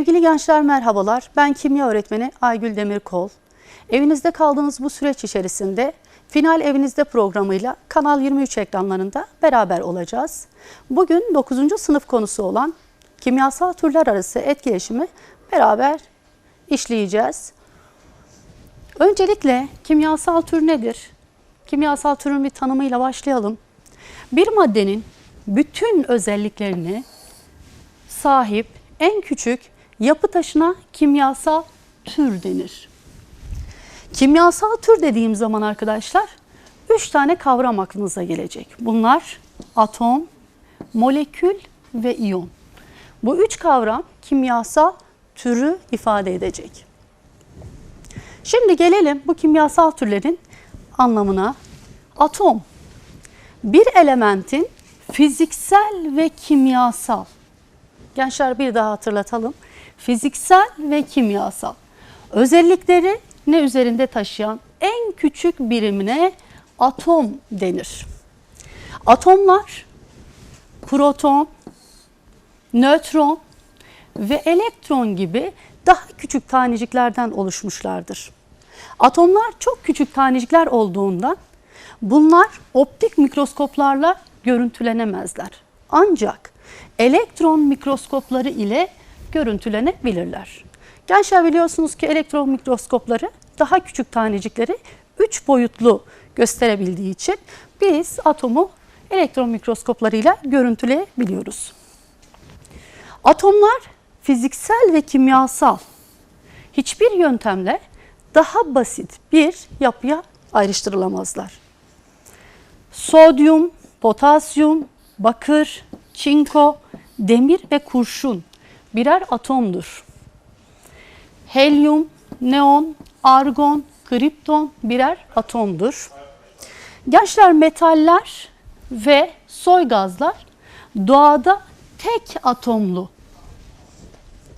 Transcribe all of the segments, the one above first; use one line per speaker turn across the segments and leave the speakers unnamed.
Sevgili gençler merhabalar. Ben kimya öğretmeni Aygül Demirkol. Evinizde kaldığınız bu süreç içerisinde Final Evinizde programıyla Kanal 23 ekranlarında beraber olacağız. Bugün 9. sınıf konusu olan kimyasal türler arası etkileşimi beraber işleyeceğiz. Öncelikle kimyasal tür nedir? Kimyasal türün bir tanımıyla başlayalım. Bir maddenin bütün özelliklerini sahip en küçük yapı taşına kimyasal tür denir. Kimyasal tür dediğim zaman arkadaşlar üç tane kavram aklınıza gelecek. Bunlar atom, molekül ve iyon. Bu üç kavram kimyasal türü ifade edecek. Şimdi gelelim bu kimyasal türlerin anlamına. Atom bir elementin fiziksel ve kimyasal Gençler bir daha hatırlatalım. Fiziksel ve kimyasal özellikleri ne üzerinde taşıyan en küçük birimine atom denir. Atomlar proton, nötron ve elektron gibi daha küçük taneciklerden oluşmuşlardır. Atomlar çok küçük tanecikler olduğundan bunlar optik mikroskoplarla görüntülenemezler. Ancak elektron mikroskopları ile görüntülenebilirler. Gençler biliyorsunuz ki elektron mikroskopları daha küçük tanecikleri 3 boyutlu gösterebildiği için biz atomu elektron mikroskoplarıyla görüntüleyebiliyoruz. Atomlar fiziksel ve kimyasal hiçbir yöntemle daha basit bir yapıya ayrıştırılamazlar. Sodyum, potasyum, bakır, çinko, demir ve kurşun birer atomdur. Helyum, neon, argon, kripton birer atomdur. Gençler metaller ve soy gazlar doğada tek atomlu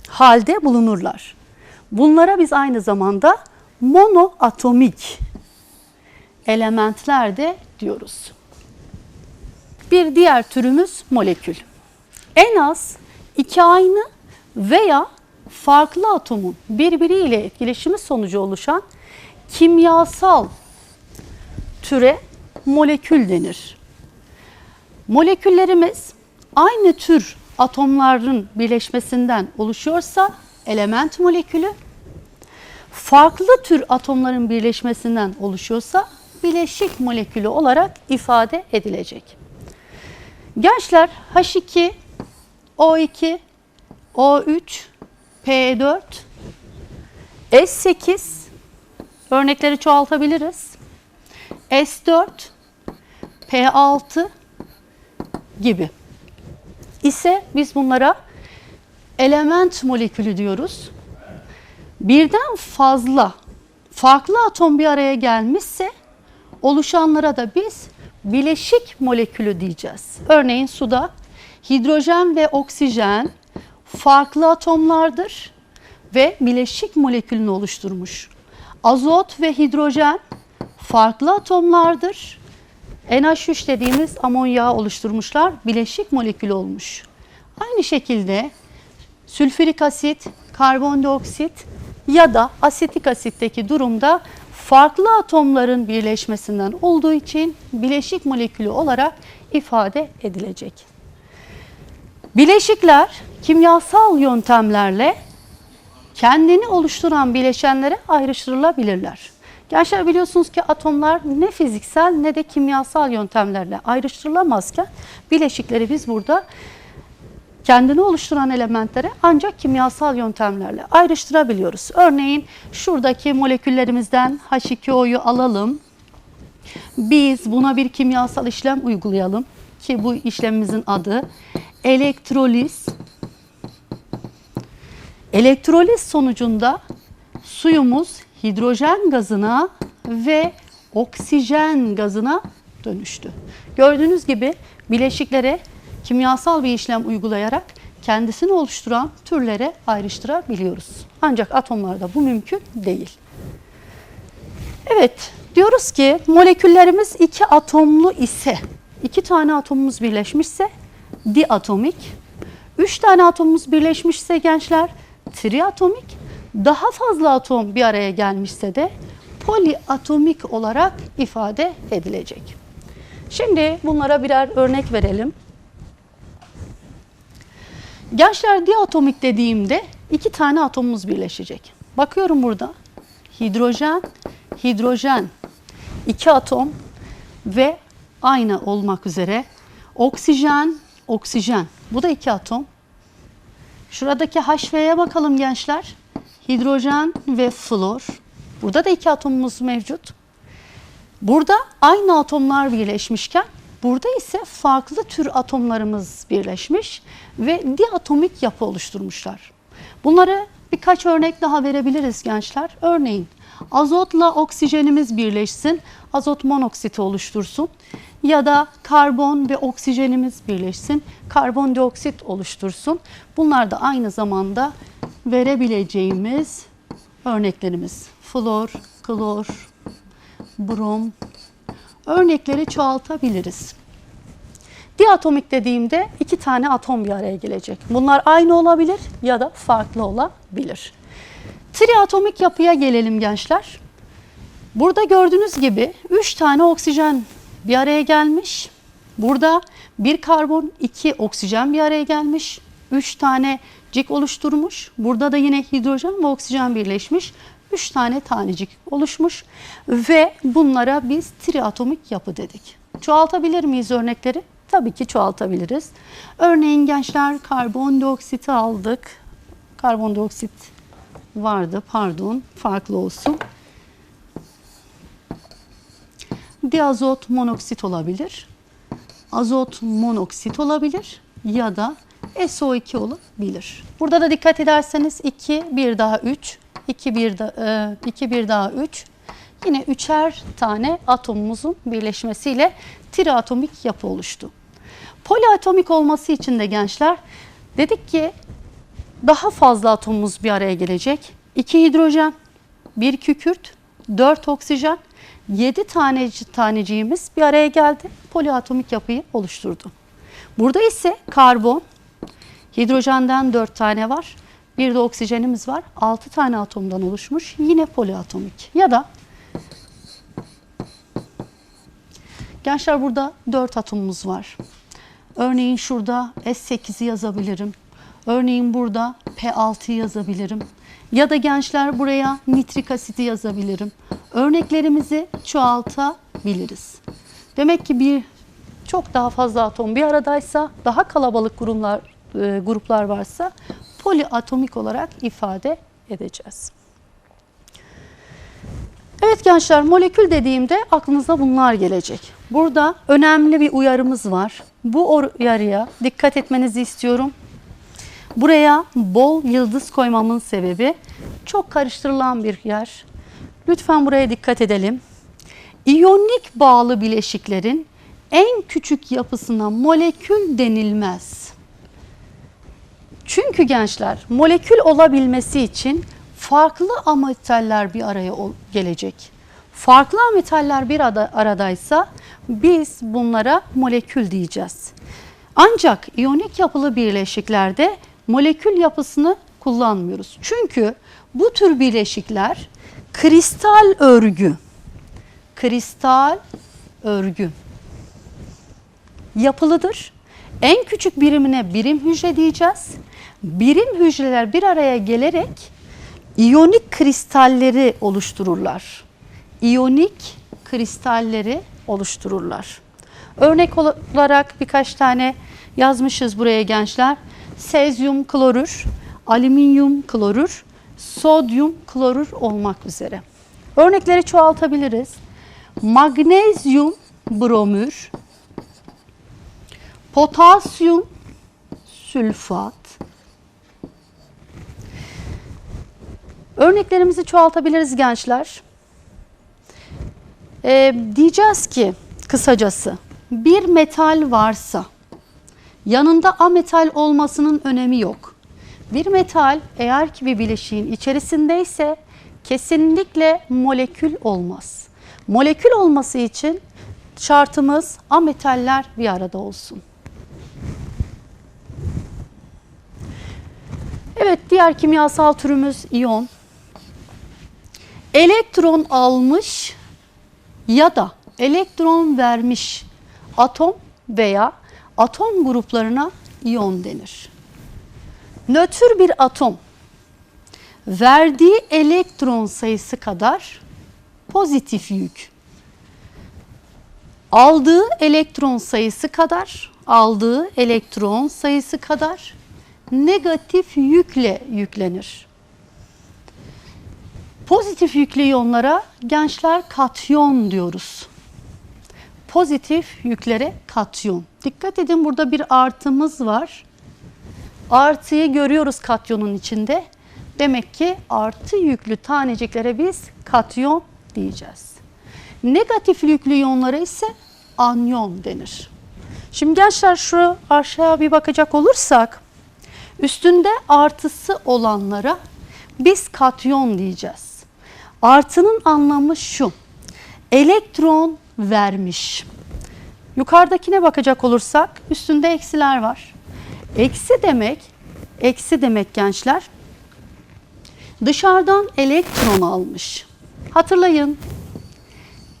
halde bulunurlar. Bunlara biz aynı zamanda monoatomik elementler de diyoruz. Bir diğer türümüz molekül. En az iki aynı veya farklı atomun birbiriyle etkileşimi sonucu oluşan kimyasal türe molekül denir. Moleküllerimiz aynı tür atomların birleşmesinden oluşuyorsa element molekülü, farklı tür atomların birleşmesinden oluşuyorsa bileşik molekülü olarak ifade edilecek. Gençler H2, O2, O3, P4, S8 örnekleri çoğaltabiliriz. S4, P6 gibi ise biz bunlara element molekülü diyoruz. Birden fazla farklı atom bir araya gelmişse oluşanlara da biz bileşik molekülü diyeceğiz. Örneğin suda hidrojen ve oksijen farklı atomlardır ve bileşik molekülünü oluşturmuş. Azot ve hidrojen farklı atomlardır. NH3 dediğimiz amonyağı oluşturmuşlar. Bileşik molekül olmuş. Aynı şekilde sülfürik asit, karbondioksit ya da asetik asitteki durumda farklı atomların birleşmesinden olduğu için bileşik molekülü olarak ifade edilecek. Bileşikler kimyasal yöntemlerle kendini oluşturan bileşenlere ayrıştırılabilirler. Gençler biliyorsunuz ki atomlar ne fiziksel ne de kimyasal yöntemlerle ayrıştırılamazken bileşikleri biz burada kendini oluşturan elementlere ancak kimyasal yöntemlerle ayrıştırabiliyoruz. Örneğin şuradaki moleküllerimizden H2O'yu alalım. Biz buna bir kimyasal işlem uygulayalım ki bu işlemimizin adı elektroliz. Elektroliz sonucunda suyumuz hidrojen gazına ve oksijen gazına dönüştü. Gördüğünüz gibi bileşiklere kimyasal bir işlem uygulayarak kendisini oluşturan türlere ayrıştırabiliyoruz. Ancak atomlarda bu mümkün değil. Evet, diyoruz ki moleküllerimiz iki atomlu ise, iki tane atomumuz birleşmişse diatomik, üç tane atomumuz birleşmişse gençler triatomik, daha fazla atom bir araya gelmişse de poliatomik olarak ifade edilecek. Şimdi bunlara birer örnek verelim. Gençler diatomik dediğimde iki tane atomumuz birleşecek. Bakıyorum burada. Hidrojen, hidrojen. iki atom ve aynı olmak üzere oksijen, oksijen. Bu da iki atom. Şuradaki HV'ye bakalım gençler. Hidrojen ve flor. Burada da iki atomumuz mevcut. Burada aynı atomlar birleşmişken burada ise farklı tür atomlarımız birleşmiş ve diatomik yapı oluşturmuşlar. Bunları birkaç örnek daha verebiliriz gençler. Örneğin azotla oksijenimiz birleşsin, azot monoksiti oluştursun ya da karbon ve oksijenimiz birleşsin, karbondioksit oluştursun. Bunlar da aynı zamanda verebileceğimiz örneklerimiz. Flor, klor, brom örnekleri çoğaltabiliriz. Diatomik dediğimde iki tane atom bir araya gelecek. Bunlar aynı olabilir ya da farklı olabilir. Triatomik yapıya gelelim gençler. Burada gördüğünüz gibi 3 tane oksijen bir araya gelmiş. Burada bir karbon, iki oksijen bir araya gelmiş. 3 tane cik oluşturmuş. Burada da yine hidrojen ve oksijen birleşmiş. 3 tane tanecik oluşmuş ve bunlara biz triatomik yapı dedik. Çoğaltabilir miyiz örnekleri? Tabii ki çoğaltabiliriz. Örneğin gençler karbondioksiti aldık. Karbondioksit vardı pardon farklı olsun. Diazot monoksit olabilir. Azot monoksit olabilir ya da SO2 olabilir. Burada da dikkat ederseniz 2, 1 daha 3, 2, 1, da, 2, 1 daha 3. Yine üçer tane atomumuzun birleşmesiyle triatomik yapı oluştu. Poliatomik olması için de gençler dedik ki daha fazla atomumuz bir araya gelecek. 2 hidrojen, 1 kükürt, 4 oksijen, 7 tane taneciğimiz bir araya geldi. Poliatomik yapıyı oluşturdu. Burada ise karbon, hidrojenden 4 tane var. Bir de oksijenimiz var. 6 tane atomdan oluşmuş. Yine poliatomik. Ya da gençler burada 4 atomumuz var. Örneğin şurada S8'i yazabilirim. Örneğin burada P6'yı yazabilirim. Ya da gençler buraya nitrik asiti yazabilirim. Örneklerimizi çoğaltabiliriz. Demek ki bir çok daha fazla atom bir aradaysa, daha kalabalık gruplar, e, gruplar varsa poliatomik olarak ifade edeceğiz. Evet gençler molekül dediğimde aklınıza bunlar gelecek. Burada önemli bir uyarımız var. Bu uyarıya dikkat etmenizi istiyorum. Buraya bol yıldız koymamın sebebi çok karıştırılan bir yer. Lütfen buraya dikkat edelim. İyonik bağlı bileşiklerin en küçük yapısına molekül denilmez. Çünkü gençler molekül olabilmesi için farklı ametaller bir araya gelecek. Farklı ametaller bir aradaysa biz bunlara molekül diyeceğiz. Ancak iyonik yapılı birleşiklerde molekül yapısını kullanmıyoruz. Çünkü bu tür bileşikler kristal örgü, kristal örgü yapılıdır. En küçük birimine birim hücre diyeceğiz. Birim hücreler bir araya gelerek iyonik kristalleri oluştururlar. İyonik kristalleri oluştururlar. Örnek olarak birkaç tane yazmışız buraya gençler. Sezyum klorür, alüminyum klorür, sodyum klorür olmak üzere. Örnekleri çoğaltabiliriz. Magnezyum bromür, potasyum sülfat. Örneklerimizi çoğaltabiliriz gençler. Ee, diyeceğiz ki kısacası bir metal varsa yanında ametal olmasının önemi yok. Bir metal eğer ki bir bileşiğin içerisindeyse kesinlikle molekül olmaz. Molekül olması için şartımız ametaller bir arada olsun. Evet diğer kimyasal türümüz iyon. Elektron almış ya da elektron vermiş atom veya atom gruplarına iyon denir. Nötr bir atom verdiği elektron sayısı kadar pozitif yük aldığı elektron sayısı kadar aldığı elektron sayısı kadar negatif yükle yüklenir. Pozitif yüklü iyonlara gençler katyon diyoruz. Pozitif yüklere katyon. Dikkat edin burada bir artımız var. Artıyı görüyoruz katyonun içinde. Demek ki artı yüklü taneciklere biz katyon diyeceğiz. Negatif yüklü iyonlara ise anyon denir. Şimdi gençler şu aşağı bir bakacak olursak üstünde artısı olanlara biz katyon diyeceğiz. Artının anlamı şu. Elektron vermiş. Yukarıdakine bakacak olursak üstünde eksiler var. Eksi demek, eksi demek gençler dışarıdan elektron almış. Hatırlayın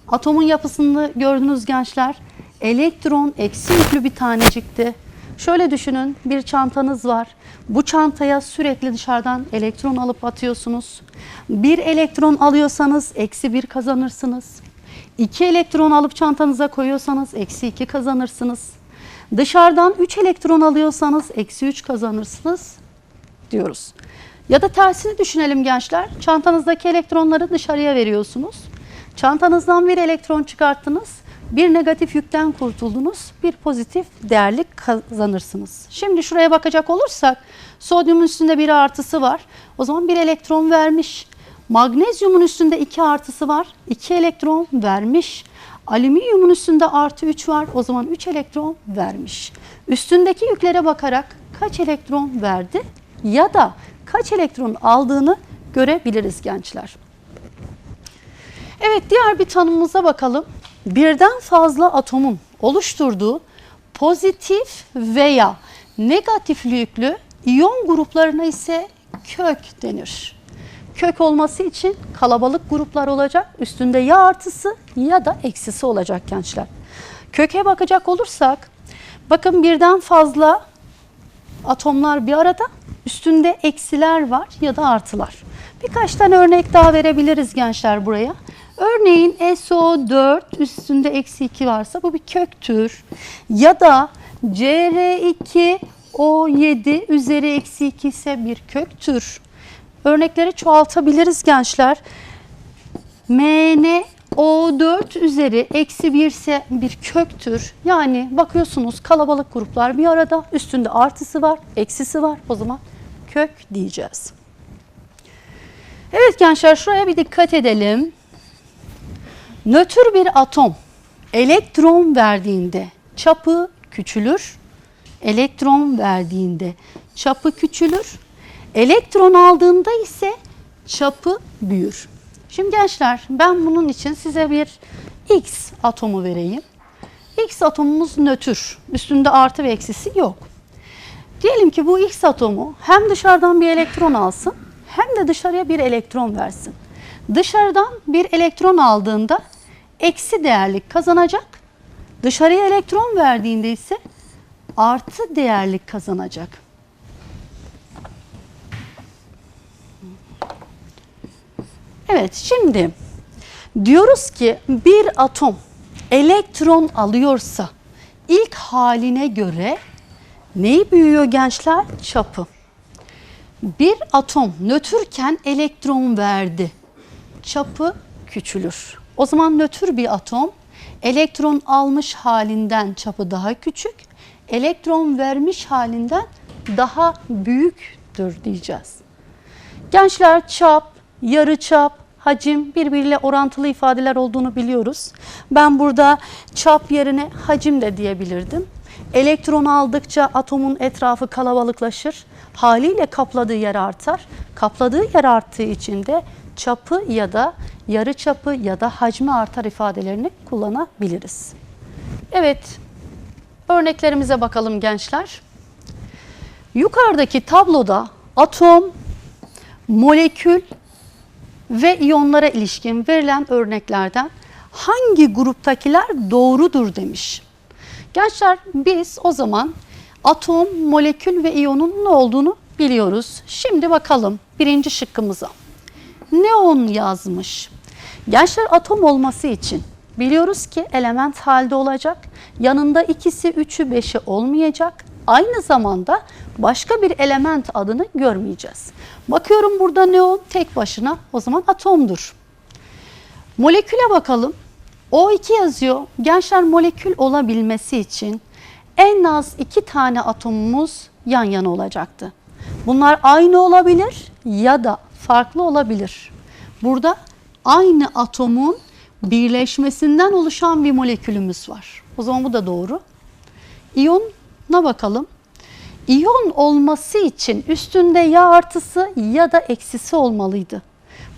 atomun yapısını gördünüz gençler. Elektron eksi yüklü bir tanecikti. Şöyle düşünün bir çantanız var. Bu çantaya sürekli dışarıdan elektron alıp atıyorsunuz. Bir elektron alıyorsanız eksi bir kazanırsınız. İki elektron alıp çantanıza koyuyorsanız eksi iki kazanırsınız. Dışarıdan 3 elektron alıyorsanız eksi 3 kazanırsınız diyoruz. Ya da tersini düşünelim gençler. Çantanızdaki elektronları dışarıya veriyorsunuz. Çantanızdan bir elektron çıkarttınız. Bir negatif yükten kurtuldunuz. Bir pozitif değerlik kazanırsınız. Şimdi şuraya bakacak olursak sodyumun üstünde bir artısı var. O zaman bir elektron vermiş. Magnezyumun üstünde iki artısı var. iki elektron vermiş. Alüminyumun üstünde artı 3 var. O zaman 3 elektron vermiş. Üstündeki yüklere bakarak kaç elektron verdi ya da kaç elektron aldığını görebiliriz gençler. Evet diğer bir tanımımıza bakalım. Birden fazla atomun oluşturduğu pozitif veya negatif yüklü iyon gruplarına ise kök denir. Kök olması için kalabalık gruplar olacak. Üstünde ya artısı ya da eksisi olacak gençler. Köke bakacak olursak bakın birden fazla atomlar bir arada üstünde eksiler var ya da artılar. Birkaç tane örnek daha verebiliriz gençler buraya. Örneğin SO4 üstünde eksi 2 varsa bu bir köktür. Ya da CR2O7 üzeri eksi 2 ise bir köktür. Örnekleri çoğaltabiliriz gençler. MnO4 üzeri eksi 1 ise bir köktür. Yani bakıyorsunuz kalabalık gruplar bir arada üstünde artısı var, eksisi var. O zaman kök diyeceğiz. Evet gençler şuraya bir dikkat edelim. Nötr bir atom elektron verdiğinde çapı küçülür. Elektron verdiğinde çapı küçülür. Elektron aldığında ise çapı büyür. Şimdi gençler ben bunun için size bir X atomu vereyim. X atomumuz nötr. Üstünde artı ve eksisi yok. Diyelim ki bu X atomu hem dışarıdan bir elektron alsın hem de dışarıya bir elektron versin. Dışarıdan bir elektron aldığında eksi değerlik kazanacak. Dışarıya elektron verdiğinde ise artı değerlik kazanacak. Evet şimdi diyoruz ki bir atom elektron alıyorsa ilk haline göre neyi büyüyor gençler? Çapı. Bir atom nötrken elektron verdi. Çapı küçülür. O zaman nötr bir atom elektron almış halinden çapı daha küçük, elektron vermiş halinden daha büyüktür diyeceğiz. Gençler çap, yarı çap, hacim birbiriyle orantılı ifadeler olduğunu biliyoruz. Ben burada çap yerine hacim de diyebilirdim. Elektron aldıkça atomun etrafı kalabalıklaşır. Haliyle kapladığı yer artar. Kapladığı yer arttığı için de çapı ya da yarı çapı ya da hacmi artar ifadelerini kullanabiliriz. Evet, örneklerimize bakalım gençler. Yukarıdaki tabloda atom, molekül ve iyonlara ilişkin verilen örneklerden hangi gruptakiler doğrudur demiş. Gençler biz o zaman atom, molekül ve iyonun ne olduğunu biliyoruz. Şimdi bakalım birinci şıkkımıza. Neon yazmış. Gençler atom olması için biliyoruz ki element halde olacak. Yanında ikisi, üçü, beşi olmayacak. Aynı zamanda başka bir element adını görmeyeceğiz. Bakıyorum burada neon tek başına o zaman atomdur. Moleküle bakalım. O2 yazıyor. Gençler molekül olabilmesi için en az iki tane atomumuz yan yana olacaktı. Bunlar aynı olabilir ya da farklı olabilir. Burada aynı atomun birleşmesinden oluşan bir molekülümüz var. O zaman bu da doğru. İyona bakalım. İyon olması için üstünde ya artısı ya da eksisi olmalıydı.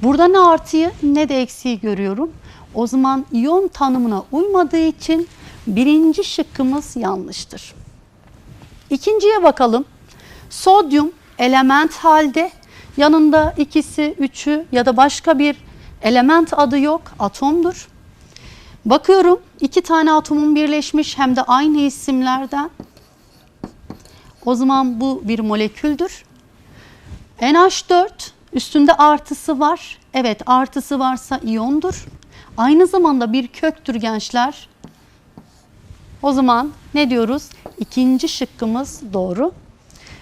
Burada ne artıyı ne de eksiği görüyorum. O zaman iyon tanımına uymadığı için birinci şıkkımız yanlıştır. İkinciye bakalım. Sodyum element halde yanında ikisi, üçü ya da başka bir element adı yok, atomdur. Bakıyorum iki tane atomun birleşmiş hem de aynı isimlerden. O zaman bu bir moleküldür. NH4 üstünde artısı var. Evet artısı varsa iyondur. Aynı zamanda bir köktür gençler. O zaman ne diyoruz? İkinci şıkkımız doğru.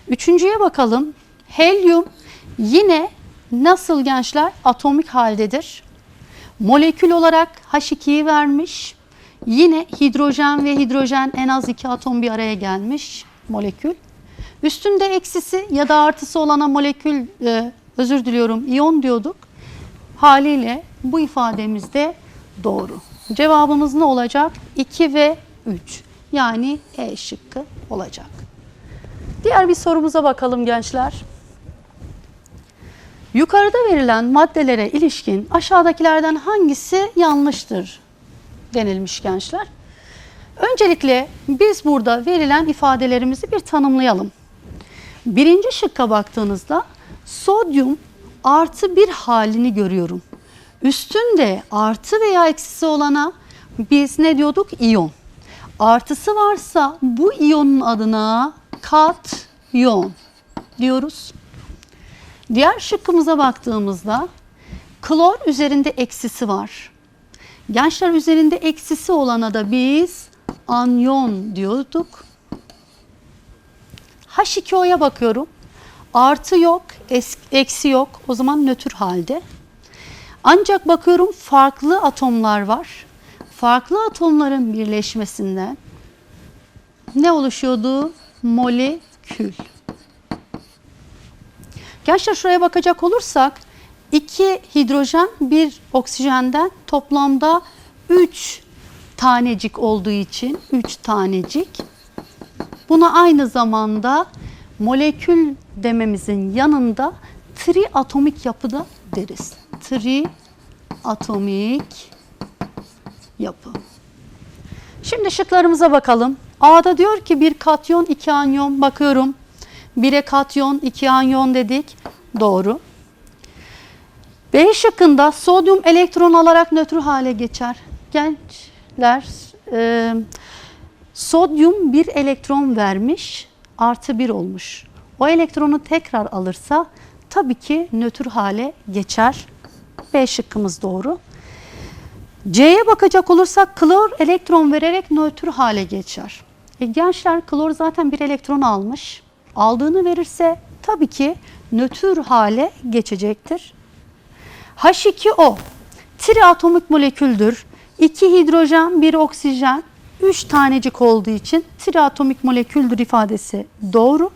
Üçüncüye bakalım. Helyum yine nasıl gençler? Atomik haldedir. Molekül olarak H2'yi vermiş. Yine hidrojen ve hidrojen en az iki atom bir araya gelmiş molekül. Üstünde eksisi ya da artısı olana molekül, e, özür diliyorum iyon diyorduk. Haliyle bu ifademiz de doğru. Cevabımız ne olacak? 2 ve 3. Yani E şıkkı olacak. Diğer bir sorumuza bakalım gençler. Yukarıda verilen maddelere ilişkin aşağıdakilerden hangisi yanlıştır denilmiş gençler. Öncelikle biz burada verilen ifadelerimizi bir tanımlayalım. Birinci şıkka baktığınızda sodyum artı bir halini görüyorum. Üstünde artı veya eksisi olana biz ne diyorduk? İyon. Artısı varsa bu iyonun adına katyon diyoruz. Diğer şıkkımıza baktığımızda klor üzerinde eksisi var. Gençler üzerinde eksisi olana da biz anyon diyorduk. H2O'ya bakıyorum. Artı yok, eksi yok. O zaman nötr halde. Ancak bakıyorum farklı atomlar var. Farklı atomların birleşmesinden ne oluşuyordu? Molekül. Gençler şuraya bakacak olursak iki hidrojen bir oksijenden toplamda 3 tanecik olduğu için 3 tanecik. Buna aynı zamanda molekül dememizin yanında triatomik yapıda deriz. Triatomik yapı. Şimdi şıklarımıza bakalım. A'da diyor ki bir katyon, iki anyon. Bakıyorum. Bire katyon, iki anyon dedik. Doğru. B şıkkında sodyum elektron alarak nötr hale geçer. Gençler, e, sodyum bir elektron vermiş, artı bir olmuş. O elektronu tekrar alırsa tabii ki nötr hale geçer. B şıkkımız doğru. C'ye bakacak olursak klor elektron vererek nötr hale geçer. E gençler klor zaten bir elektron almış. Aldığını verirse tabii ki nötr hale geçecektir. H2O triatomik moleküldür. 2 hidrojen, 1 oksijen, 3 tanecik olduğu için triatomik moleküldür ifadesi doğru.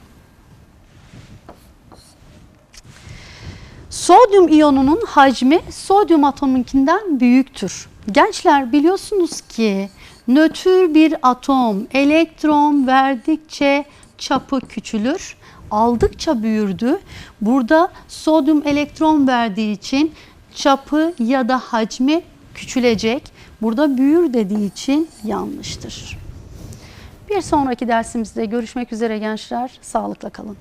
Sodyum iyonunun hacmi sodyum atomunkinden büyüktür. Gençler biliyorsunuz ki nötr bir atom elektron verdikçe çapı küçülür. Aldıkça büyürdü. Burada sodyum elektron verdiği için çapı ya da hacmi küçülecek. Burada büyür dediği için yanlıştır. Bir sonraki dersimizde görüşmek üzere gençler. Sağlıkla kalın.